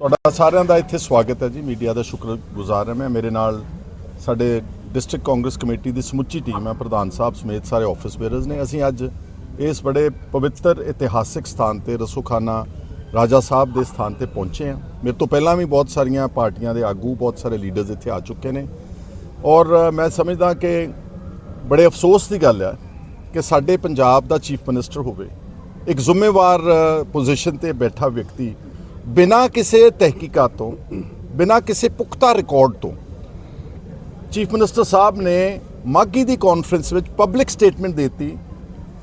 ਤੁਹਾਡਾ ਸਾਰਿਆਂ ਦਾ ਇੱਥੇ ਸਵਾਗਤ ਹੈ ਜੀ। ਮੀਡੀਆ ਦਾ ਸ਼ੁਕਰਗੁਜ਼ਾਰ ਹਾਂ ਮੈਂ। ਮੇਰੇ ਨਾਲ ਸਾਡੇ ਡਿਸਟ੍ਰਿਕਟ ਕਾਂਗਰਸ ਕਮੇਟੀ ਦੀ ਸਮੁੱਚੀ ਟੀਮ ਹੈ, ਪ੍ਰਧਾਨ ਸਾਹਿਬ ਸਮੇਤ ਸਾਰੇ ਆਫਿਸ ਬੇਅਰਸ ਨੇ। ਅਸੀਂ ਅੱਜ ਇਸ ਬੜੇ ਪਵਿੱਤਰ, ਇਤਿਹਾਸਿਕ ਸਥਾਨ ਤੇ ਰਸੂਖਾਨਾ ਰਾਜਾ ਸਾਹਿਬ ਦੇ ਸਥਾਨ ਤੇ ਪਹੁੰਚੇ ਹਾਂ। ਮੇਰੇ ਤੋਂ ਪਹਿਲਾਂ ਵੀ ਬਹੁਤ ਸਾਰੀਆਂ ਪਾਰਟੀਆਂ ਦੇ ਆਗੂ, ਬਹੁਤ ਸਾਰੇ ਲੀਡਰਸ ਇੱਥੇ ਆ ਚੁੱਕੇ ਨੇ। ਔਰ ਮੈਂ ਸਮਝਦਾ ਕਿ ਬੜੇ ਅਫਸੋਸ ਦੀ ਗੱਲ ਹੈ ਕਿ ਸਾਡੇ ਪੰਜਾਬ ਦਾ ਚੀਫ ਮਿਨਿਸਟਰ ਹੋਵੇ, ਇੱਕ ਜ਼ਿੰਮੇਵਾਰ ਪੋਜੀਸ਼ਨ ਤੇ ਬੈਠਾ ਵਿਅਕਤੀ ਬਿਨਾਂ ਕਿਸੇ ਤਹਿਕੀਕਾਤ ਤੋਂ, ਬਿਨਾਂ ਕਿਸੇ ਪੁਖਤਾ ਰਿਕਾਰਡ ਤੋਂ ਚੀਫ ਮਿਨਿਸਟਰ ਸਾਹਿਬ ਨੇ ਮਾਗੀ ਦੀ ਕਾਨਫਰੰਸ ਵਿੱਚ ਪਬਲਿਕ ਸਟੇਟਮੈਂਟ ਦਿੱਤੀ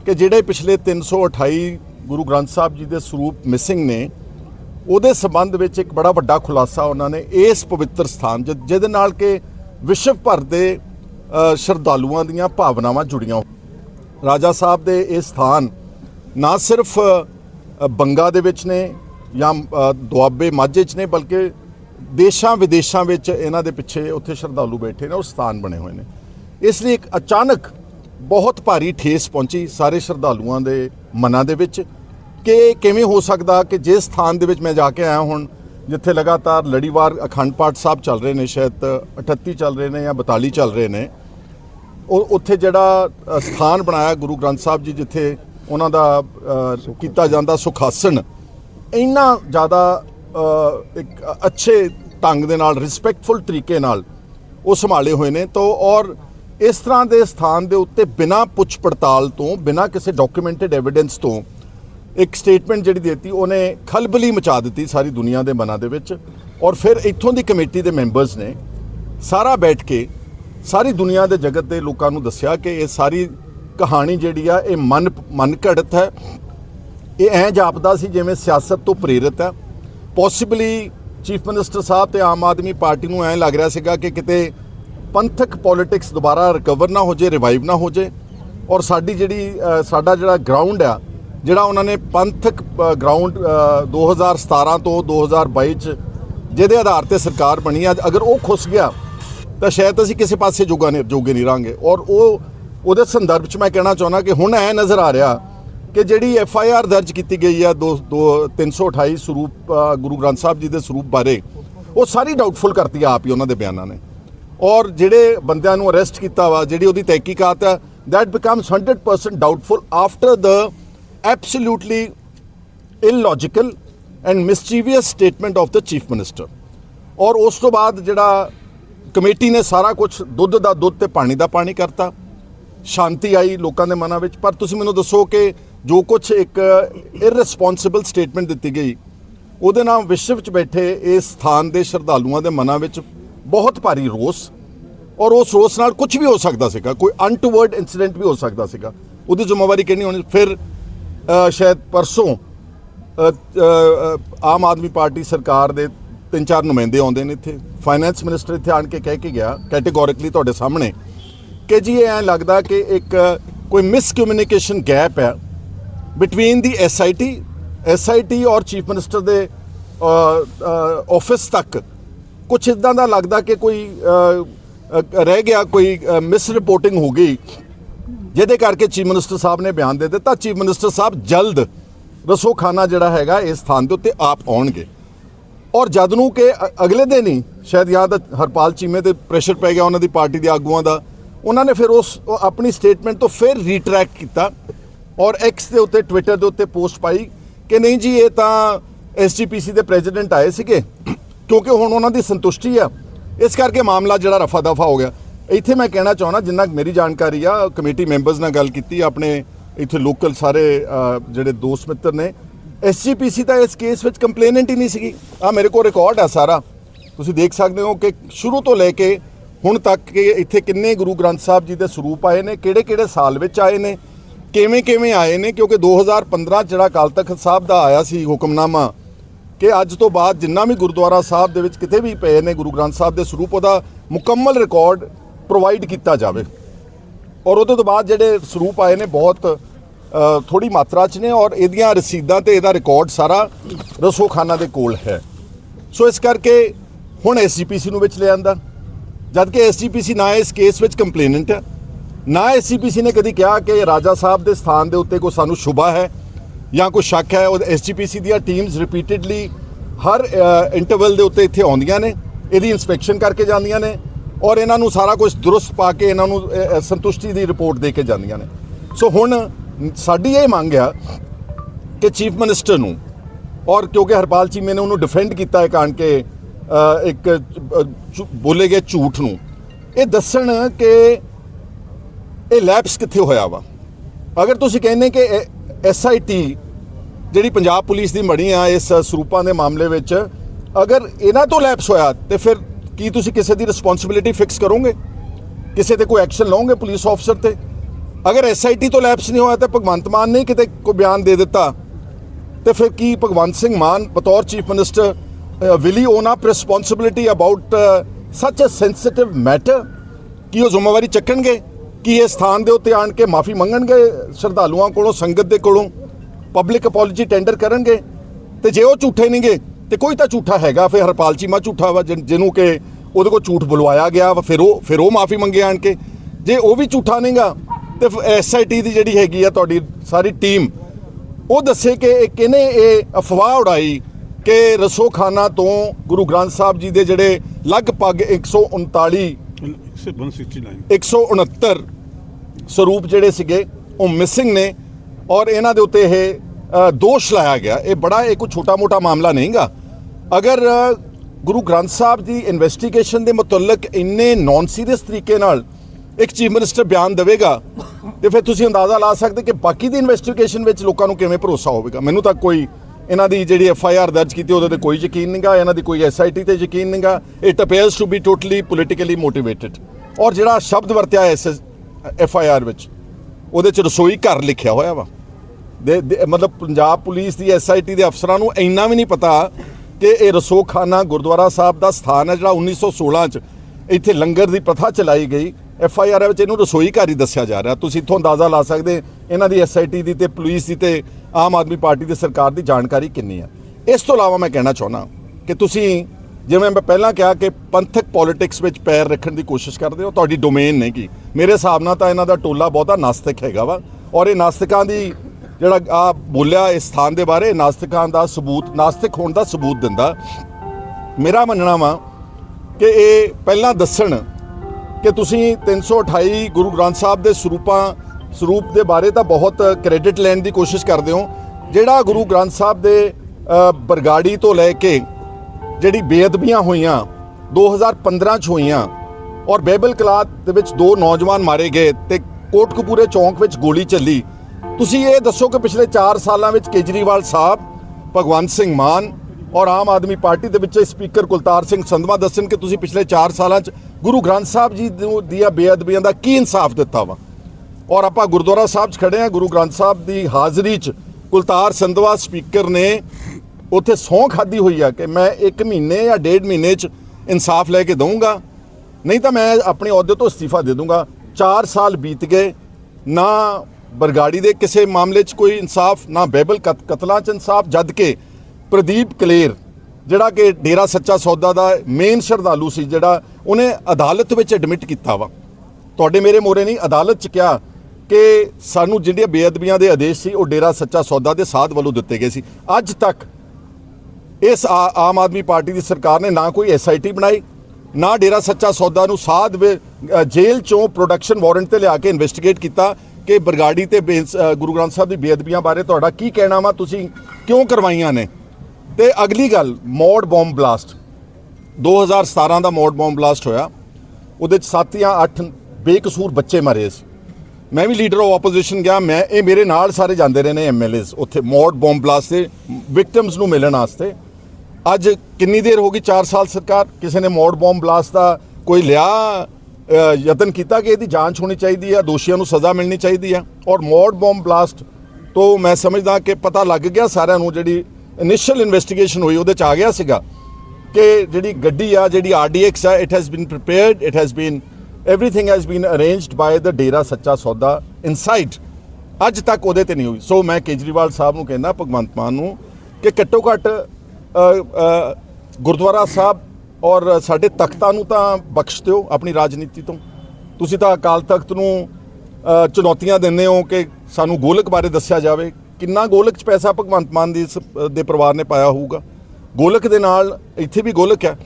ਕਿ ਜਿਹੜੇ ਪਿਛਲੇ 328 ਗੁਰੂ ਗ੍ਰੰਥ ਸਾਹਿਬ ਜੀ ਦੇ ਸਰੂਪ ਮਿਸਿੰਗ ਨੇ, ਉਹਦੇ ਸੰਬੰਧ ਵਿੱਚ ਇੱਕ ਬੜਾ ਵੱਡਾ ਖੁਲਾਸਾ ਉਹਨਾਂ ਨੇ ਇਸ ਪਵਿੱਤਰ ਸਥਾਨ ਜਿ- ਜਿਹਦੇ ਨਾਲ ਕਿ ਵਿਸ਼ਵ ਭਰ ਦੇ ਸ਼ਰਧਾਲੂਆਂ ਦੀਆਂ ਭਾਵਨਾਵਾਂ ਜੁੜੀਆਂ ਹੋਈਆਂ। ਰਾਜਾ ਸਾਹਿਬ ਦੇ ਇਹ ਸਥਾਨ ਨਾ ਸਿਰਫ ਬੰਗਾ ਦੇ ਵਿੱਚ ਨੇ ਜਾਂ ਦੁਆਬੇ ਮਾਝੇ 'ਚ ਨੇ ਬਲਕਿ ਦੇਸ਼ਾਂ ਵਿਦੇਸ਼ਾਂ ਵਿੱਚ ਇਹਨਾਂ ਦੇ ਪਿੱਛੇ ਉੱਥੇ ਸ਼ਰਧਾਲੂ ਬੈਠੇ ਨੇ ਉਹ ਸਥਾਨ ਬਣੇ ਹੋਏ ਨੇ। ਇਸ ਲਈ ਇੱਕ ਅਚਾਨਕ ਬਹੁਤ ਭਾਰੀ ਠੇਸ ਪਹੁੰਚੀ ਸਾਰੇ ਸ਼ਰਧਾਲੂਆਂ ਦੇ ਮਨਾਂ ਦੇ ਵਿੱਚ ਕਿ ਕਿਵੇਂ ਹੋ ਸਕਦਾ ਕਿ ਜਿਸ ਸਥਾਨ ਦੇ ਵਿੱਚ ਮੈਂ ਜਾ ਕੇ ਆਇਆ ਹੁਣ ਜਿੱਥੇ ਲਗਾਤਾਰ ਲੜੀਵਾਰ ਅਖੰਡ ਪਾਠ ਸਾਹਿਬ ਚੱਲ ਰਹੇ ਨੇ ਸ਼ਾਇਦ 38 ਚੱਲ ਰਹੇ ਨੇ ਜਾਂ 42 ਚੱਲ ਰਹੇ ਨੇ ਉਹ ਉੱਥੇ ਜਿਹੜਾ ਸਥਾਨ ਬਣਾਇਆ ਗੁਰੂ ਗ੍ਰੰਥ ਸਾਹਿਬ ਜੀ ਜਿੱਥੇ ਉਹਨਾਂ ਦਾ ਕੀਤਾ ਜਾਂਦਾ ਸੁਖਾਸਨ ਇੰਨਾ ਜ਼ਿਆਦਾ ਇੱਕ ਅੱਛੇ ਢੰਗ ਦੇ ਨਾਲ ਰਿਸਪੈਕਟਫੁਲ ਤਰੀਕੇ ਨਾਲ ਉਹ ਸੰਭਾਲੇ ਹੋਏ ਨੇ। ਤਾਂ, ਔਰ ਇਸ ਤਰ੍ਹਾਂ ਦੇ ਸਥਾਨ ਦੇ ਉੱਤੇ ਬਿਨਾਂ ਪੁੱਛ ਪੜਤਾਲ ਤੋਂ, ਬਿਨਾਂ ਕਿਸੇ ਡਾਕੂਮੈਂਟਡ ਐਵੀਡੈਂਸ ਤੋਂ, ਇੱਕ ਸਟੇਟਮੈਂਟ ਜਿਹੜੀ ਦਿੱਤੀ, ਉਹਨੇ ਖਲਬਲੀ ਮਚਾ ਦਿੱਤੀ ਸਾਰੀ ਦੁਨੀਆ ਦੇ ਮਨਾਂ ਦੇ ਵਿੱਚ। ਔਰ ਫਿਰ ਇੱਥੋਂ ਦੀ ਕਮੇਟੀ ਦੇ ਮੈਂਬਰਸ ਨੇ ਸਾਰਾ ਬੈਠ ਕੇ ਸਾਰੀ ਦੁਨੀਆ ਦੇ ਜਗਤ ਦੇ ਲੋਕਾਂ ਨੂੰ ਦੱਸਿਆ ਕਿ ਇਹ ਸਾਰੀ ਕਹਾਣੀ ਜਿਹੜੀ ਆ, ਇਹ ਮਨ ਮਨ ਘੜਤ ਹੈ। ਇਹ ਐਂ ਜਾਪਦਾ ਸੀ ਜਿਵੇਂ ਸਿਆਸਤ ਤੋਂ ਪ੍ਰੇਰਿਤ ਹੈ। ਪੋਸੀਬਲੀ ਚੀਫ ਮਿਨਿਸਟਰ ਸਾਹਿਬ ਤੇ ਆਮ ਆਦਮੀ ਪਾਰਟੀ ਨੂੰ ਐਂ ਲੱਗ ਰਿਹਾ ਸੀਗਾ ਕਿ ਕਿਤੇ ਪੰਥਕ ਪੋਲਿਟਿਕਸ ਦੁਬਾਰਾ ਰਿਕਵਰ ਨਾ ਹੋ ਜੇ ਰਿਵਾਈਵ ਨਾ ਹੋ ਜੇ। ਔਰ ਸਾਡੀ ਜਿਹੜੀ ਸਾਡਾ ਜਿਹੜਾ ਗਰਾਊਂਡ ਆ, ਜਿਹੜਾ ਉਹਨਾਂ ਨੇ ਪੰਥਕ ਗਰਾਊਂਡ 2017 ਤੋਂ 2022 ਚ ਜਿਹਦੇ ਆਧਾਰ ਤੇ ਸਰਕਾਰ ਬਣੀ ਆ, ਅਗਰ ਉਹ ਖੁੱਸ ਗਿਆ, ਤਾਂ ਸ਼ਾਇਦ ਅਸੀਂ ਕਿਸੇ ਪਾਸੇ ਜੋਗਾ ਨਹੀਂ, ਜੋਗੇ ਨਹੀਂ ਰਾਂਗੇ ਔਰ ਉਹ, ਉਹਦੇ ਸੰਦਰਭ ਚ ਮੈਂ ਕਹਿਣਾ ਚਾਹੁੰਦਾ ਕਿ ਹੁਣ ਐ ਨਜ਼ਰ ਆ ਰਿਹਾ ਕਿ ਜਿਹੜੀ ਐਫ ਆਈ ਆਰ ਦਰਜ ਕੀਤੀ ਗਈ ਆ ਦੋ ਦੋ 328 ਸਰੂਪ ਗੁਰੂ ਗ੍ਰੰਥ ਸਾਹਿਬ ਜੀ ਦੇ ਸਰੂਪ ਬਾਰੇ, ਉਹ ਸਾਰੀ ਡਾਊਟਫੁਲ ਕਰਤੀ ਆ ਆਪ ਹੀ ਉਹਨਾਂ ਦੇ ਬਿਆਨਾਂ ਨੇ। ਔਰ ਜਿਹੜੇ ਬੰਦਿਆਂ ਨੂੰ ਅਰੈਸਟ ਕੀਤਾ ਵਾ, ਜਿਹੜੀ ਉਹਦੀ ਤਹਿਕੀਕਾਤ ਹੈ that becomes 100% doubtful after the absolutely illogical and mischievous statement of the chief minister. ਔਰ ਉਸ ਤੋਂ ਬਾਅਦ ਜਿਹੜਾ ਕਮੇਟੀ ਨੇ ਸਾਰਾ ਕੁਝ ਦੁੱਧ ਦਾ ਦੁੱਧ ਤੇ ਪਾਣੀ ਦਾ ਪਾਣੀ ਕਰਤਾ। ਸ਼ਾਂਤੀ ਆਈ ਲੋਕਾਂ ਦੇ ਮਨਾਂ ਵਿੱਚ। ਪਰ ਤੁਸੀਂ ਮੈਨੂੰ ਦੱਸੋ ਕਿ ਜੋ ਕੁਝ ਇੱਕ ਇਰਰਿਸਪੌਂਸਿਬਲ ਸਟੇਟਮੈਂਟ ਦਿੱਤੀ ਗਈ, ਉਹਦੇ ਨਾਲ ਵਿਸ਼ਵ ਵਿੱਚ ਬੈਠੇ ਇਸ ਸਥਾਨ ਦੇ ਸ਼ਰਧਾਲੂਆਂ ਦੇ ਮਨਾਂ ਵਿੱਚ ਬਹੁਤ ਭਾਰੀ ਰੋਸ ਔਰ ਉਸ ਰੋਸ ਨਾਲ ਕੁਝ ਵੀ ਹੋ ਸਕਦਾ ਸੀਗਾ, ਕੋਈ ਅਨਟੂਵਰਡ ਇਨਸੀਡੈਂਟ ਵੀ ਹੋ ਸਕਦਾ ਸੀਗਾ। ਉਹਦੀ ਜ਼ਿੰਮੇਵਾਰੀ ਕਿਹਨੀ ਹੋਣੀ? ਫਿਰ ਸ਼ਾਇਦ ਪਰਸੋਂ ਆਮ ਆਦਮੀ ਪਾਰਟੀ ਸਰਕਾਰ ਦੇ ਤਿੰਨ ਚਾਰ ਨੁਮਾਇੰਦੇ ਆਉਂਦੇ ਨੇ ਇੱਥੇ। ਫਾਈਨੈਂਸ ਮਿਨਿਸਟਰ ਇੱਥੇ ਆਣ ਕੇ ਕਹਿ ਕੇ ਗਿਆ ਕੈਟੇਗੋਰਿਕਲੀ ਤੁਹਾਡੇ ਸਾਹਮਣੇ, ਕਿ ਜੀ ਇਹ ਐਂ ਲੱਗਦਾ ਕਿ ਇੱਕ ਕੋਈ ਮਿਸਕਮਿਊਨੀਕੇਸ਼ਨ ਗੈਪ ਹੈ। ਬਿਟਵੀਨ ਦੀ ਐਸਆਈਟੀ ਐਸਆਈਟੀ ਔਰ ਚੀਫ ਮਿਨਿਸਟਰ ਦੇ ਆਫਿਸ ਤੱਕ ਕੁਝ ਇਦਾਂ ਦਾ ਲੱਗਦਾ ਕਿ ਕੋਈ ਰਹਿ ਗਿਆ, ਕੋਈ ਮਿਸ ਰਿਪੋਰਟਿੰਗ ਹੋ ਗਈ। ਜਿਹਦੇ ਕਰਕੇ ਚੀਫ ਮਿਨਿਸਟਰ ਸਾਹਿਬ ਨੇ ਬਿਆਨ ਦੇ ਦਿੱਤਾ। ਚੀਫ ਮਿਨਿਸਟਰ ਸਾਹਿਬ ਜਲਦ ਰਸੋਖਾਨਾ ਜਿਹੜਾ ਹੈਗਾ ਇਸ ਸਥਾਨ ਦੇ ਉੱਤੇ ਆਪ ਆਉਣਗੇ। ਔਰ ਜਦ ਨੂੰ ਕਿ ਅਗਲੇ ਦਿਨ ਹੀ, ਸ਼ਾਇਦ ਯਾਦ ਹਰਪਾਲ ਚੀਮੇ ਤੇ ਪ੍ਰੈਸ਼ਰ ਪੈ ਗਿਆ ਉਹਨਾਂ ਦੀ ਪਾਰਟੀ ਦੇ ਆਗੂਆਂ ਦਾ, ਉਹਨਾਂ ਨੇ ਫਿਰ ਉਸ ਆਪਣੀ ਸਟੇਟਮੈਂਟ ਤੋਂ ਫਿਰ ਰੀਟਰੈਕਟ ਕੀਤਾ। ਔਰ ਐਕਸ ਦੇ ਉੱਤੇ ਟਵਿੱਟਰ ਦੇ ਉੱਤੇ ਪੋਸਟ ਪਾਈ ਕਿ ਨਹੀਂ ਜੀ, ਇਹ ਤਾਂ ਐਸਜੀਪੀਸੀ ਦੇ ਪ੍ਰੈਜ਼ੀਡੈਂਟ ਆਏ ਸੀਗੇ। ਕਿਉਂਕਿ ਹੁਣ ਉਹਨਾਂ ਦੀ ਸੰਤੁਸ਼ਟੀ ਆ। ਇਸ ਕਰਕੇ ਮਾਮਲਾ ਜਿਹੜਾ ਰਫਾ ਦਫਾ ਹੋ ਗਿਆ। ਇੱਥੇ ਮੈਂ ਕਹਿਣਾ ਚਾਹੁੰਦਾ, ਜਿੰਨਾ ਮੇਰੀ ਜਾਣਕਾਰੀ ਆ, ਕਮੇਟੀ ਮੈਂਬਰਸ ਨਾਲ ਗੱਲ ਕੀਤੀ, ਆਪਣੇ ਇੱਥੇ ਲੋਕਲ ਸਾਰੇ ਜਿਹੜੇ ਦੋਸਤ ਮਿੱਤਰ ਨੇ। ਐਸਜੀਪੀਸੀ ਤਾਂ ਇਸ ਕੇਸ ਵਿੱਚ ਕੰਪਲੇਨੈਂਟ ਹੀ ਨਹੀਂ ਸੀਗੀ। ਆ ਮੇਰੇ ਕੋਲ ਰਿਕਾਰਡ ਆ ਸਾਰਾ। ਤੁਸੀਂ ਦੇਖ ਸਕਦੇ ਹੋ ਕਿ ਸ਼ੁਰੂ ਤੋਂ ਲੈ ਕੇ ਹੁਣ ਤੱਕ ਕਿ ਇੱਥੇ ਕਿੰਨੇ ਗੁਰੂ ਗ੍ਰੰਥ ਸਾਹਿਬ ਜੀ ਦੇ ਸਰੂਪ ਆਏ ਨੇ ਕਿਹੜੇ ਕਿਹੜੇ ਸਾਲ ਵਿੱਚ ਆਏ ਨੇ ਕਿਵੇਂ ਕਿਵੇਂ ਆਏ ਨੇ? ਕਿਉਂਕਿ 2015 ਜਿਹੜਾ ਅਕਾਲ ਤਖਤ ਸਾਹਿਬ ਦਾ ਆਇਆ ਸੀ ਹੁਕਮਨਾਮਾ, ਕਿ ਅੱਜ ਤੋਂ ਬਾਅਦ ਜਿੰਨਾ ਵੀ ਗੁਰਦੁਆਰਾ ਸਾਹਿਬ ਦੇ ਵਿੱਚ ਕਿਤੇ ਵੀ ਪਏ ਨੇ, ਗੁਰੂ ਗ੍ਰੰਥ ਸਾਹਿਬ ਦੇ ਸਰੂਪ, ਉਹਦਾ ਮੁਕੰਮਲ ਰਿਕਾਰਡ ਪ੍ਰੋਵਾਈਡ ਕੀਤਾ ਜਾਵੇ। ਔਰ ਉਹਦੇ ਤੋਂ ਬਾਅਦ ਜਿਹੜੇ ਸਰੂਪ ਆਏ ਨੇ, ਬਹੁਤ ਥੋੜੀ ਮਾਤਰਾ 'ਚ ਨੇ ਔਰ ਇਹਦੀਆਂ ਰਸੀਦਾਂ ਤੇ ਇਹਦਾ ਰਿਕਾਰਡ ਸਾਰਾ ਰਸੋਖਾਨਾ ਦੇ ਕੋਲ ਹੈ। ਸੋ ਇਸ ਕਰਕੇ ਹੁਣ ਐਸਜੀਪੀਸੀ ਨੂੰ ਵਿੱਚ ਲਿਆਂਦਾ ਜਦ ਕਿ ਐਸਜੀਪੀਸੀ ਨਾ ਇਸ ਕੇਸ ਵਿੱਚ ਕੰਪਲੇਨੈਂਟ ਹੈ ਨਾ ਐਸਜੀਪੀਸੀ ਨੇ ਕਦੀ ਕਿਹਾ ਕਿ ਰਾਜਾ ਸਾਹਿਬ ਦੇ ਸਥਾਨ ਦੇ ਉੱਤੇ ਕੋਈ ਸਾਨੂੰ ਸ਼ੁਬਾ ਹੈ ਜਾਂ ਕੋਈ ਸ਼ੱਕ ਹੈ? ਉਹ ਐਸਜੀਪੀਸੀ ਦੀਆਂ ਟੀਮਸ ਰਿਪੀਟਿਡਲੀ ਹਰ ਇੰਟਰਵਲ ਦੇ ਉੱਤੇ ਇੱਥੇ ਆਉਂਦੀਆਂ ਨੇ, ਇਹਦੀ ਇਨਸਪੈਕਸ਼ਨ ਕਰਕੇ ਜਾਂਦੀਆਂ ਨੇ ਔਰ ਇਹਨਾਂ ਨੂੰ ਸਾਰਾ ਕੁਝ ਦਰੁਸਤ ਪਾ ਕੇ ਇਹਨਾਂ ਨੂੰ ਸੰਤੁਸ਼ਟੀ ਦੀ ਰਿਪੋਰਟ ਦੇ ਕੇ ਜਾਂਦੀਆਂ ਨੇ। ਸੋ ਹੁਣ ਸਾਡੀ ਇਹ ਮੰਗ ਆ ਕਿ ਚੀਫ ਮਿਨਿਸਟਰ ਨੂੰ ਔਰ ਕਿਉਂਕਿ ਹਰਪਾਲ ਚੀਮੇ ਨੇ ਉਹਨੂੰ ਡਿਫੈਂਡ ਕੀਤਾ ਹੈ ਕਾਣ ਕੇ ਇੱਕ ਝੂ- ਬੋਲੇ ਗਏ ਝੂਠ ਨੂੰ, ਇਹ ਦੱਸਣ ਕਿ ਇਹ ਲੈਪਸ ਕਿੱਥੇ ਹੋਇਆ ਵਾ? ਅਗਰ ਤੁਸੀਂ ਕਹਿੰਦੇ ਕਿ ਐਸਆਈਟੀ ਜਿਹੜੀ ਪੰਜਾਬ ਪੁਲਿਸ ਦੀ ਮੜੀ ਆ, ਇਸ ਸਰੂਪਾਂ ਦੇ ਮਾਮਲੇ ਵਿੱਚ, ਅਗਰ ਇਹਨਾਂ ਤੋਂ ਲੈਪਸ ਹੋਇਆ, ਤੇ ਫਿਰ ਕੀ ਤੁਸੀਂ ਕਿਸੇ ਦੀ ਰਿਸਪੌਂਸਿਬਿਲਿਟੀ ਫਿਕਸ ਕਰੋਗੇ? ਕਿਸੇ ਤੇ ਕੋਈ ਐਕਸ਼ਨ ਲਓਗੇ ਪੁਲਿਸ ਆਫਸਰ ਤੇ? ਅਗਰ ਐਸਆਈਟੀ ਤੋਂ ਲੈਪਸ ਨਹੀਂ ਹੋਇਆ, ਤਾਂ ਭਗਵੰਤ ਮਾਨ ਨੇ ਕਿਤੇ ਕੋਈ ਬਿਆਨ ਦੇ ਦਿੱਤਾ, ਤੇ ਫਿਰ ਕੀ ਭਗਵੰਤ ਸਿੰਘ ਮਾਨ, ਬਤੌਰ chief minister will he own up responsibility about such a sensitive matter ਕੀ ਉਹ ਜ਼ਿੰਮੇਵਾਰੀ ਚੱਕਣਗੇ? ਕਿ ਇਹ ਸਥਾਨ ਦੇ ਉੱਤੇ ਆਣ ਕੇ ਮਾਫੀ ਮੰਗਣਗੇ ਸ਼ਰਧਾਲੂਆਂ ਕੋਲੋਂ, ਸੰਗਤ ਦੇ ਕੋਲੋਂ? ਪਬਲਿਕ ਅਪੋਲੋਜੀ ਟੈਂਡਰ ਕਰਨਗੇ? ਤੇ ਜੇ ਉਹ ਝੂਠੇ ਨਹੀਂਗੇ, ਤੇ ਕੋਈ ਤਾਂ ਝੂਠਾ ਹੈਗਾ ਫਿਰ, ਹਰਪਾਲ ਚੀਮਾ ਝੂਠਾ ਵਾ, ਜਿਨ- ਜਿਹਨੂੰ ਕਿ ਉਹਦੇ ਕੋਲ ਝੂਠ ਬੁਲਵਾਇਆ ਗਿਆ ਵਾ, ਫਿਰ ਉਹ ਫਿਰ ਉਹ ਮਾਫੀ ਮੰਗੇ ਆਣ ਕੇ। ਜੇ ਉਹ ਵੀ ਝੂਠਾ ਨਹੀਂਗਾ, ਤੇ ਐਸਆਈਟੀ ਦੀ ਜਿਹੜੀ ਹੈਗੀ ਆ ਤੁਹਾਡੀ ਸਾਰੀ ਟੀਮ ਉਹ ਦੱਸੇ ਕਿ ਇਹ ਕਿਹਨੇ ਇਹ ਅਫਵਾਹ ਉਡਾਈ ਕਿ ਰਸੋਖਾਨਾ ਤੋਂ ਗੁਰੂ ਗ੍ਰੰਥ ਸਾਹਿਬ ਜੀ ਦੇ ਜਿਹੜੇ ਲਗਭਗ 139 169 169 ਸਰੂਪ ਜਿਹੜੇ ਸੀਗੇ, ਉਹ ਮਿਸਿੰਗ ਨੇ ਔਰ ਇਹਨਾਂ ਦੇ ਉੱਤੇ ਇਹ ਦੋਸ਼ ਲਾਇਆ ਗਿਆ। ਇਹ ਬੜਾ, ਇਹ ਕੋਈ ਛੋਟਾ-ਮੋਟਾ ਮਾਮਲਾ ਨਹੀਂਗਾ। ਅਗਰ ਗੁਰੂ ਗ੍ਰੰਥ ਸਾਹਿਬ ਦੀ ਇਨਵੈਸਟੀਗੇਸ਼ਨ ਦੇ ਮੁਤਲਕ ਇੰਨੇ ਨਾਨ ਸੀਰੀਅਸ ਤਰੀਕੇ ਨਾਲ ਇੱਕ ਚੀਫ ਮਿਨਿਸਟਰ ਬਿਆਨ ਦੇਵੇਗਾ, ਤੇ ਫਿਰ ਤੁਸੀਂ ਅੰਦਾਜ਼ਾ ਲਾ ਸਕਦੇ ਕਿ ਬਾਕੀ ਦੀ ਇਨਵੈਸਟੀਗੇਸ਼ਨ ਵਿੱਚ ਲੋਕਾਂ ਨੂੰ ਕਿਵੇਂ ਭਰੋਸਾ ਹੋਵੇਗਾ? ਮੈਨੂੰ ਤਾਂ ਕੋਈ ਇਹਨਾਂ ਦੀ ਜਿਹੜੀ ਐਫ ਆਈ ਆਰ ਦਰਜ ਕੀਤੀ, ਉਹਦੇ ਤੇ ਕੋਈ ਯਕੀਨ ਨਹੀਂਗਾ, ਇਹਨਾਂ ਦੀ ਕੋਈ ਐਸ ਆਈ ਟੀ ਤੇ ਯਕੀਨ ਨਹੀਂਗਾ। It appears to be totally politically motivated ਔਰ ਜਿਹੜਾ ਸ਼ਬਦ ਵਰਤਿਆ ਇਸ ਐਫ ਆਈ ਆਰ ਵਿੱਚ, ਉਹਦੇ ਚ ਰਸੋਈ ਘਰ ਲਿਖਿਆ ਹੋਇਆ ਵਾ। ਦੇ, ਦੇ- ਮਤਲਬ ਪੰਜਾਬ ਪੁਲਿਸ ਦੀ ਐੱਸ ਆਈ ਟੀ ਦੇ ਅਫਸਰਾਂ ਨੂੰ ਇੰਨਾ ਵੀ ਨਹੀਂ ਪਤਾ ਕਿ ਇਹ ਰਸੋਖਾਨਾ ਗੁਰਦੁਆਰਾ ਸਾਹਿਬ ਦਾ ਸਥਾਨ ਹੈ, ਜਿਹੜਾ 1916 ਚ ਇੱਥੇ ਲੰਗਰ ਦੀ ਪ੍ਰਥਾ ਚਲਾਈ ਗਈ। ਐਫ ਆਈ ਆਰ ਵਿੱਚ ਇਹਨੂੰ ਰਸੋਈ ਘਰ ਹੀ ਦੱਸਿਆ ਜਾ ਰਿਹਾ। ਤੁਸੀਂ ਇੱਥੋਂ ਅੰਦਾਜ਼ਾ ਲਾ ਸਕਦੇ, ਇਹਨਾਂ ਦੀ ਐੱਸ ਆਈ ਟੀ ਦੀ ਤੇ ਪੁਲਿਸ ਦੀ ਤੇ ਆਮ ਆਦਮੀ ਪਾਰਟੀ ਦੀ ਸਰਕਾਰ ਦੀ ਜਾਣਕਾਰੀ ਕਿੰਨੀ ਹੈ। ਇਸ ਤੋਂ ਇਲਾਵਾ ਮੈਂ ਕਹਿਣਾ ਚਾਹੁੰਦਾ ਕਿ ਤੁਸੀਂ ਜਿਵੇਂ ਮੈਂ ਪਹਿਲਾਂ ਕਿਹਾ ਕਿ ਪੰਥਕ ਪੋਲਿਟਿਕਸ ਵਿੱਚ ਪੈਰ ਰੱਖਣ ਦੀ ਕੋਸ਼ਿਸ਼ ਕਰਦੇ ਹੋ ਤੁਹਾਡੀ ਡੋਮੇਨ ਨਹੀਂ ਕੀ? ਮੇਰੇ ਹਿਸਾਬ ਨਾਲ ਤਾਂ ਇਹਨਾਂ ਦਾ ਟੋਲਾ ਬਹੁਤਾ ਨਾਸਤਿਕ ਹੈਗਾ ਵਾ, ਔਰ ਇਹ ਨਾਸਤਿਕਾਂ ਦੀ ਜਿਹੜਾ ਆ ਬੋਲਿਆ ਇਸ ਸਥਾਨ ਦੇ ਬਾਰੇ, ਨਾਸਤਿਕਾਂ ਦਾ ਸਬੂਤ, ਨਾਸਤਿਕ ਹੋਣ ਦਾ ਸਬੂਤ ਦਿੰਦਾ। ਮੇਰਾ ਮੰਨਣਾ ਵਾ ਕਿ ਇਹ ਪਹਿਲਾਂ ਦੱਸਣ ਕਿ ਤੁਸੀਂ 328 ਗੁਰੂ ਗ੍ਰੰਥ ਸਾਹਿਬ ਦੇ ਸਰੂਪਾਂ, ਸਰੂਪ ਦੇ ਬਾਰੇ ਤਾਂ ਬਹੁਤ ਕ੍ਰੈਡਿਟ ਲੈਣ ਦੀ ਕੋਸ਼ਿਸ਼ ਕਰਦੇ ਹੋ। ਜਿਹੜਾ ਗੁਰੂ ਗ੍ਰੰਥ ਸਾਹਿਬ ਦੇ ਬਰਗਾੜੀ ਤੋਂ ਲੈ ਕੇ ਜਿਹੜੀ ਬੇਅਦਬੀਆਂ ਹੋਈਆਂ 2015 ਚ ਹੋਈਆਂ ਔਰ ਬੇਬਲ ਕਲਾਤ ਦੇ ਵਿੱਚ ਦੋ ਨੌਜਵਾਨ ਮਾਰੇ ਗਏ ਤੇ ਕੋਟਕਪੂਰੇ ਚੌਂਕ ਵਿੱਚ ਗੋਲੀ ਚੱਲੀ। ਤੁਸੀਂ ਇਹ ਦੱਸੋ ਕਿ ਪਿਛਲੇ 4 ਸਾਲਾਂ ਵਿੱਚ ਕੇਜਰੀਵਾਲ ਸਾਹਿਬ, ਭਗਵੰਤ ਸਿੰਘ ਮਾਨ ਔਰ ਆਮ ਆਦਮੀ ਪਾਰਟੀ ਦੇ ਵਿੱਚ ਸਪੀਕਰ ਕੁਲਤਾਰ ਸਿੰਘ ਸੰਧਵਾ ਦੱਸਣ ਕਿ ਤੁਸੀਂ ਪਿਛਲੇ 4 ਸਾਲਾਂ 'ਚ ਗੁਰੂ ਗ੍ਰੰਥ ਸਾਹਿਬ ਜੀ ਨੂੰ ਦੀਆਂ ਬੇਅਦਬੀਆਂ ਦਾ ਕੀ ਇਨਸਾਫ ਦਿੱਤਾ ਵਾ? ਔਰ ਆਪਾਂ ਗੁਰਦੁਆਰਾ ਸਾਹਿਬ 'ਚ ਖੜੇ ਆ ਗੁਰੂ ਗ੍ਰੰਥ ਸਾਹਿਬ ਦੀ ਹਾਜ਼ਰੀ 'ਚ ਕੁਲਤਾਰ ਸੰਧਵਾ ਸਪੀਕਰ ਨੇ ਉੱਥੇ ਸਹੁੰ ਖਾਦੀ ਹੋਈ ਆ ਕਿ ਮੈਂ 1 ਮਹੀਨੇ ਜਾਂ ਡੇਢ ਮਹੀਨੇ 'ਚ ਇਨਸਾਫ ਲੈ ਕੇ ਦਊਂਗਾ। ਨਹੀਂ ਤਾਂ ਮੈਂ ਆਪਣੇ ਅਹੁਦੇ ਤੋਂ ਅਸਤੀਫਾ ਦੇ ਦੂੰਗਾ 4 ਸਾਲ ਬੀਤ ਗਏ, ਨਾ ਬਰਗਾੜੀ ਦੇ ਕਿਸੇ ਮਾਮਲੇ 'ਚ ਕੋਈ ਇਨਸਾਫ, ਨਾ ਬੈਬਲ ਕਤ- ਕਤਲਾਂ 'ਚ ਇਨਸਾਫ, ਜਦ ਕਿ ਪ੍ਰਦੀਪ ਕਲੇਰ, ਜਿਹੜਾ ਕਿ ਡੇਰਾ ਸੱਚਾ ਸੌਦਾ ਦਾ ਮੇਨ ਸ਼ਰਧਾਲੂ ਸੀ, ਜਿਹੜਾ ਉਹਨੇ ਅਦਾਲਤ ਵਿੱਚ ਐਡਮਿਟ ਕੀਤਾ ਵਾ। ਤੁਹਾਡੇ ਮੇਰੇ ਮੋਰੇ ਨਹੀਂ, ਅਦਾਲਤ 'ਚ ਕਿਹਾ ਕਿ ਸਾਨੂੰ ਜਿਹੜੀਆਂ ਬੇਅਦਬੀਆਂ ਦੇ ਆਦੇਸ਼ ਸੀ, ਉਹ ਡੇਰਾ ਸੱਚਾ ਸੌਦਾ ਦੇ ਸਾਧ ਵੱਲੋਂ ਦਿੱਤੇ ਗਏ ਸੀ। ਅੱਜ ਤੱਕ ਇਸ ਆ- ਆਮ ਆਦਮੀ ਪਾਰਟੀ ਦੀ ਸਰਕਾਰ ਨੇ ਨਾ ਕੋਈ ਐਸਆਈਟੀ ਬਣਾਈ, ਨਾ ਡੇਰਾ ਸੱਚਾ ਸੌਦਾ ਨੂੰ ਸਾਧ ਜੇਲ੍ਹ ਚੋਂ ਪ੍ਰੋਡਕਸ਼ਨ ਵਾਰੰਟ ਤੇ ਲਿਆ ਕੇ ਇਨਵੈਸਟੀਗੇਟ ਕੀਤਾ ਕਿ ਬਰਗਾੜੀ ਤੇ ਬੇਸ- ਗੁਰੂ ਗ੍ਰੰਥ ਸਾਹਿਬ ਦੀ ਬੇਅਦਬੀਆਂ ਬਾਰੇ ਤੁਹਾਡਾ ਕੀ ਕਹਿਣਾ ਵਾ, ਤੁਸੀਂ ਕਿਉਂ ਕਰਵਾਈਆਂ ਨੇ? ਤੇ ਅਗਲੀ ਗੱਲ, ਮੋਡ ਬੰਬ ਬਲਾਸਟ 2017 ਦਾ ਮੋਡ ਬੰਬ ਬਲਾਸਟ ਹੋਇਆ। ਉਹਦੇ ਚ 7 ਜਾਂ 8 ਬੇਕਸੂਰ ਬੱਚੇ ਮਰੇ ਸੀ। ਮੈਂ ਵੀ ਲੀਡਰ ਆਫ ਆਪੋਜੀਸ਼ਨ ਗਿਆ, ਮੈਂ, ਇਹ ਮੇਰੇ ਨਾਲ ਸਾਰੇ ਜਾਂਦੇ ਰਹੇ ਨੇ ਐਮਐਲਏਸ ਉੱਥੇ ਮੋਡ ਬੰਬ ਬਲਾਸਟ ਦੇ ਵਿਕਟਮਸ ਨੂੰ ਮਿਲਣ ਵਾਸਤੇ। ਅੱਜ ਕਿੰਨੀ ਦੇਰ ਹੋ ਗਈ? 4 ਸਾਲ ਸਰਕਾਰ ਕਿਸੇ ਨੇ ਮੋਡ ਬੰਬ ਬਲਾਸਟ ਦਾ ਕੋਈ ਲਿਆ ਯਤਨ ਕੀਤਾ ਕਿ ਇਹਦੀ ਜਾਂਚ ਹੋਣੀ ਚਾਹੀਦੀ ਹੈ ਦੋਸ਼ੀਆਂ ਨੂੰ ਸਜ਼ਾ ਮਿਲਣੀ ਚਾਹੀਦੀ ਹੈ ਔਰ ਮੋਡ ਬੰਬ ਬਲਾਸਟ ਤੋਂ ਮੈਂ ਸਮਝਦਾ ਕਿ ਪਤਾ ਲੱਗ ਗਿਆ ਸਾਰਿਆਂ ਨੂੰ ਜਿਹੜੀ ਇਨੀਸ਼ੀਅਲ ਇਨਵੈਸਟੀਗੇਸ਼ਨ ਹੋਈ, ਉਹਦੇ ਚ ਆ ਗਿਆ ਸੀਗਾ ਕਿ ਜਿਹੜੀ ਗੱਡੀ ਆ, ਜਿਹੜੀ ਆਰਡੀਐਕਸ ਆ it has been prepared it has been everything has been arranged by the Dera Sacha Sauda inside ਅੱਜ ਤੱਕ ਉਹਦੇ ਤੇ ਨਹੀਂ ਹੋਈ। ਸੋ ਮੈਂ ਕੇਜਰੀਵਾਲ ਸਾਹਿਬ ਨੂੰ ਕਹਿੰਦਾ, ਭਗਵੰਤ ਮਾਨ ਨੂੰ, ਕਿ ਘੱਟੋ ਘੱਟ ਗੁਰਦੁਆਰਾ ਸਾਹਿਬ ਔਰ ਸਾਡੇ ਤਖਤਾਂ ਨੂੰ ਤਾਂ ਬਖਸ਼ ਦਿਓ ਆਪਣੀ ਰਾਜਨੀਤੀ ਤੋਂ। ਤੁਸੀਂ ਤਾਂ ਅਕਾਲ ਤਖਤ ਨੂੰ ਚੁਣੌਤੀਆਂ ਦਿੰਦੇ ਹੋ ਕਿ ਸਾਨੂੰ ਗੋਲਕ ਬਾਰੇ ਦੱਸਿਆ ਜਾਵੇ। ਕਿੰਨਾ ਗੋਲਕ ਚ ਪੈਸਾ ਭਗਵੰਤ ਮਾਨ ਦੀ ਇਸ, ਦੇ ਪਰਿਵਾਰ ਨੇ ਪਾਇਆ ਹੋਊਗਾ। ਗੋਲਕ ਦੇ ਨਾਲ ਇੱਥੇ ਵੀ ਗੋਲਕ ਹੈ।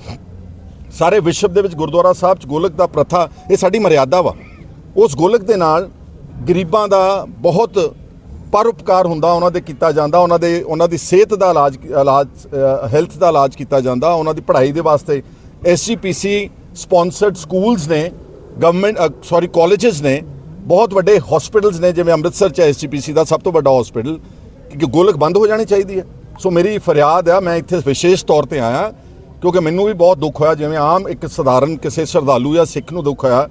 ਸਾਰੇ ਵਿਸ਼ਵ ਦੇ ਵਿੱਚ ਗੁਰਦੁਆਰਾ ਸਾਹਿਬ ਚ ਗੋਲਕ ਦਾ ਪ੍ਰਥਾ ਇਹ ਸਾਡੀ ਮਰਿਆਦਾ ਵਾ। ਉਸ ਗੋਲਕ ਦੇ ਨਾਲ ਗਰੀਬਾਂ ਦਾ ਬਹੁਤ ਪਰਉਪਕਾਰ ਹੁੰਦਾ, ਉਹਨਾਂ ਦੇ ਕੀਤਾ ਜਾਂਦਾ, ਉਹਨਾਂ ਦੇ, ਉਹਨਾਂ ਦੀ ਸਿਹਤ ਦਾ ਇਲਾਜ ਇਲਾਜ ਹੈਲਥ ਦਾ ਇਲਾਜ ਕੀਤਾ ਜਾਂਦਾ, ਉਹਨਾਂ ਦੀ ਪੜ੍ਹਾਈ ਦੇ ਵਾਸਤੇ ਐਸਜੀਪੀਸੀ ਸਪਾਂਸਰਡ ਸਕੂਲਸ ਨੇ ਗਵਰਨਮੈਂਟ ਸੌਰੀ ਕਾਲਜਸ ਨੇ, ਬਹੁਤ ਵੱਡੇ ਹਸਪੀਟਲਸ ਨੇ, ਜਿਵੇਂ ਅੰਮ੍ਰਿਤਸਰ ਚ ਐਸਜੀਪੀਸੀ ਦਾ ਸਭ ਤੋਂ ਵੱਡਾ ਹਸਪੀਟਲ ਕਿ ਗੋਲਕ ਬੰਦ ਹੋ ਜਾਣੀ ਚਾਹੀਦੀ ਹੈ। ਸੋ ਮੇਰੀ ਫਰਿਆਦ ਆ, ਮੈਂ ਇੱਥੇ ਵਿਸ਼ੇਸ਼ ਤੌਰ ਤੇ ਆਇਆ, ਕਿਉਂਕਿ ਮੈਨੂੰ ਵੀ ਬਹੁਤ ਦੁੱਖ ਹੋਇਆ, ਜਿਵੇਂ ਆਮ ਇੱਕ ਸਧਾਰਨ ਕਿਸੇ ਸ਼ਰਧਾਲੂ ਜਾਂ ਸਿੱਖ ਨੂੰ ਦੁੱਖ ਹੋਇਆ,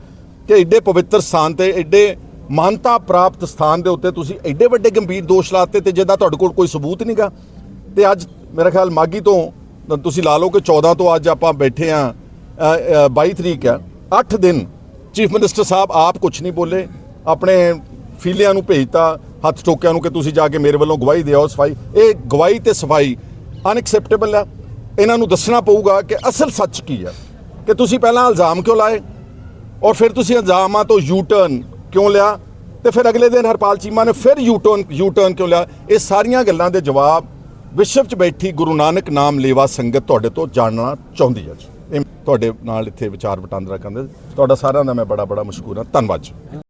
ਕਿ ਐਡੇ ਪਵਿੱਤਰ ਸਥਾਨ ਤੇ ਐਡੇ ਮਾਨਤਾ ਪ੍ਰਾਪਤ ਸਥਾਨ ਦੇ ਉੱਤੇ ਤੁਸੀਂ ਐਡੇ ਵੱਡੇ ਗੰਭੀਰ ਦੋਸ਼ ਲਾਤੇ ਤੇ ਜਿਹਦਾ ਤੁਹਾਡੇ ਕੋਲ ਕੋਈ ਸਬੂਤ ਨਹੀਂਗਾ। ਤੇ ਅੱਜ ਮੇਰਾ ਖਿਆਲ ਮਾਗੀ ਤੋਂ ਤੁਸੀਂ ਲਾ ਲਓ ਕਿ 14 ਤੋਂ ਅੱਜ ਆਪਾਂ ਬੈਠੇ ਆ 22 ਤਰੀਕ ਆ 8 ਦਿਨ ਚੀਫ ਮਿਨਿਸਟਰ ਸਾਹਿਬ ਆਪ ਕੁਝ ਨਹੀਂ ਬੋਲੇ, ਆਪਣੇ ਫੀਲਿਆਂ ਨੂੰ ਭੇਜਤਾ, ਹੱਥ ਟੋਕਿਆਂ ਨੂੰ ਕਿ ਤੁਸੀਂ ਜਾ ਕੇ ਮੇਰੇ ਵੱਲੋਂ ਗਵਾਹੀ ਦਿਓ ਸਫ਼ਾਈ। ਇਹ ਗਵਾਹੀ ਤੇ ਸਫ਼ਾਈ ਅਨਐਕਸੈਪਟੇਬਲ ਆ। ਇਹਨਾਂ ਨੂੰ ਦੱਸਣਾ ਪਊਗਾ ਕਿ ਅਸਲ ਸੱਚ ਕੀ ਆ। ਕਿ ਤੁਸੀਂ ਪਹਿਲਾਂ ਇਲਜ਼ਾਮ ਕਿਉਂ ਲਾਏ? ਔਰ ਫਿਰ ਤੁਸੀਂ ਇਲਜ਼ਾਮਾਂ ਤੋਂ ਯੂ ਟਰਨ ਕਿਉਂ ਲਿਆ? ਤੇ ਫਿਰ ਅਗਲੇ ਦਿਨ ਹਰਪਾਲ ਚੀਮਾ ਨੇ ਫਿਰ ਯੂ ਟਰਨ ਯੂ ਟਰਨ ਕਿਉਂ ਲਿਆ? ਇਹ ਸਾਰੀਆਂ ਗੱਲਾਂ ਦੇ ਜਵਾਬ ਵਿਸ਼ਵ 'ਚ ਬੈਠੀ ਗੁਰੂ ਨਾਨਕ ਨਾਮ ਲੇਵਾ ਸੰਗਤ ਤੁਹਾਡੇ ਤੋਂ ਜਾਣਨਾ ਚਾਹੁੰਦੀ ਹੈ ਜੀ। ਇਹ ਤੁਹਾਡੇ ਨਾਲ ਇੱਥੇ ਵਿਚਾਰ ਵਟਾਂਦਰਾ ਕਰਦੇ ਤੁਹਾਡਾ ਸਾਰਿਆਂ ਦਾ ਮੈਂ ਬੜਾ ਬੜਾ ਮਸ਼ਕੂਰ ਹਾਂ। ਧੰਨਵਾਦ ਜੀ।